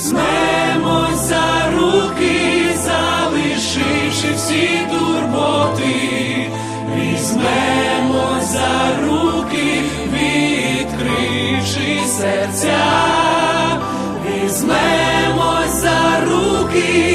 Візьмемось за руки, залишивши всі турботи, візьмемось за руки, відкривши серця, візьмемось за руки,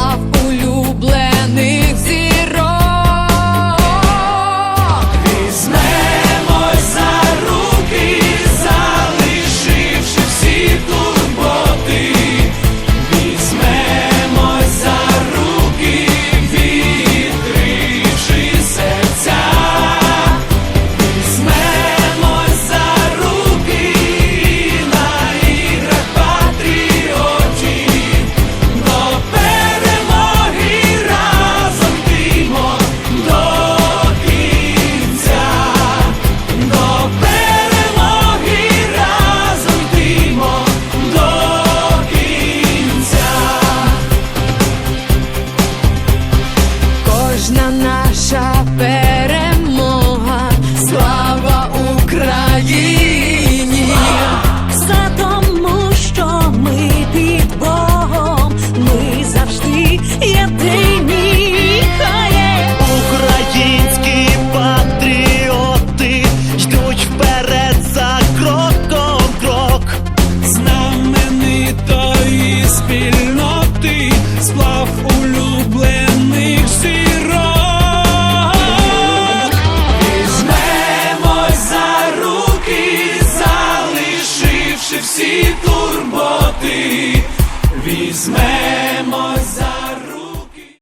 love ти візьмеш.